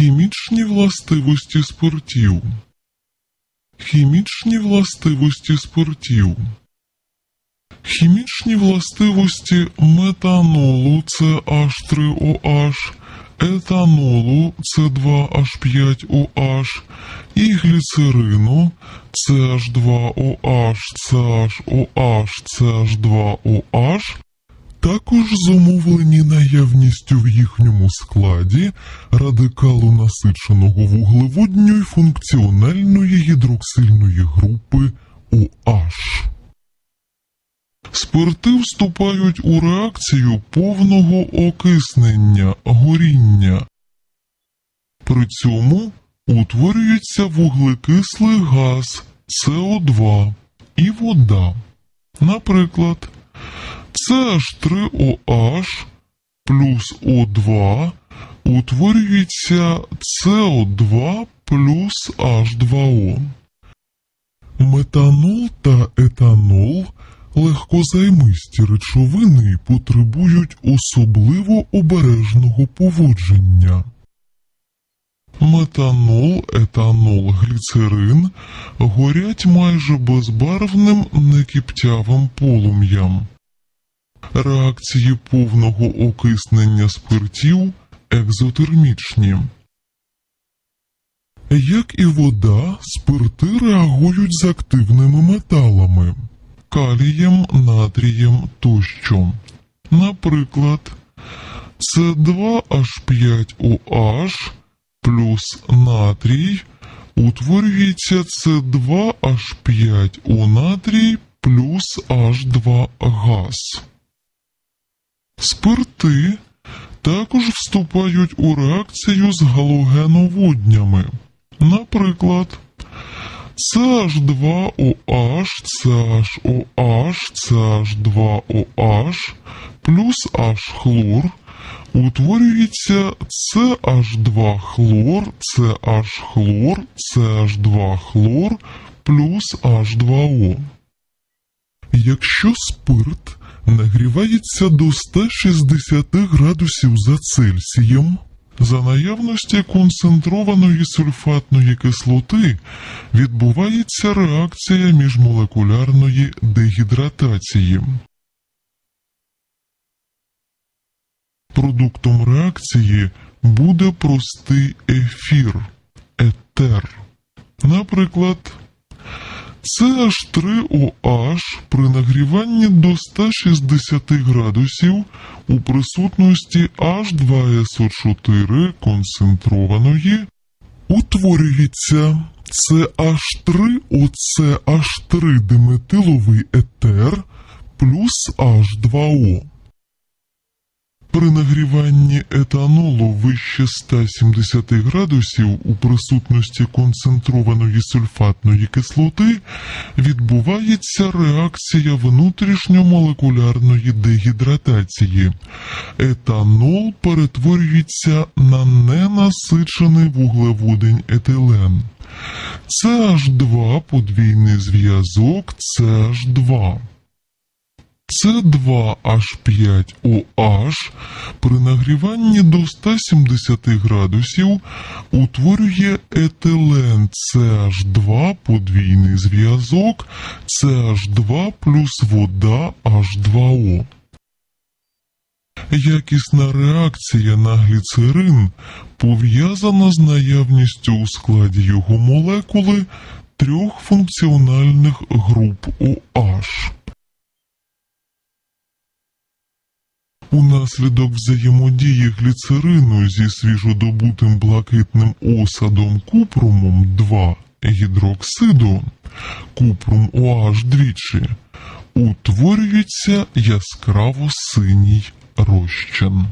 Хімічні властивості спиртів. Хімічні властивості спиртів. Хімічні властивості метанолу CH3OH, етанолу C2H5OH і гліцерину CH2OH, CHOH, CH2OH також зумовлені наявністю в їхньому складі радикалу насиченого вуглеводньої функціональної гідроксильної групи OH. Спирти вступають у реакцію повного окиснення горіння. При цьому утворюється вуглекислий газ СО2 і вода. Наприклад, CH3OH плюс O2 утворюється СО2 плюс H2O. Метанол та етанол легкозаймисті речовини потребують особливо обережного поводження. Метанол, етанол, гліцерин горять майже безбарвним некіптявим полум'ям. Реакції повного окиснення спиртів екзотермічні. Як і вода, спирти реагують з активними металами калієм, натрієм тощо. Наприклад, С2H5OH плюс натрій утворюється С2H5O натрій плюс H2 газ. Спирти також вступають у реакцію з галогеноводнями. Наприклад, CH2OH, CHOH, CH2OH плюс H-хлор утворюється CH2-хлор, CH-хлор, CH2-хлор плюс H2O. Якщо спирт нагрівається до 160 градусів за Цельсієм, за наявності концентрованої сульфатної кислоти відбувається реакція міжмолекулярної дегідратації. Продуктом реакції буде простий ефір етер. Наприклад, CH3OH при нагріванні до 160 градусів у присутності H2SO4 концентрованої утворюється CH3OCH3 диметиловий етер плюс H2O. При нагріванні етанолу вище 170 градусів у присутності концентрованої сульфатної кислоти відбувається реакція внутрішньомолекулярної дегідратації. Етанол перетворюється на ненасичений вуглеводень етилен. CH2 подвійний зв'язок CH2. С2H5OH при нагріванні до 170 градусів утворює етилен CH2 подвійний зв'язок CH2 плюс вода H2O. Якісна реакція на гліцерин пов'язана з наявністю у складі його молекули трьох функціональних груп OH. Унаслідок взаємодії гліцерину зі свіжодобутим блакитним осадом купрумом 2 гідроксиду, купрум OH двічі, утворюється яскраво синій розчин.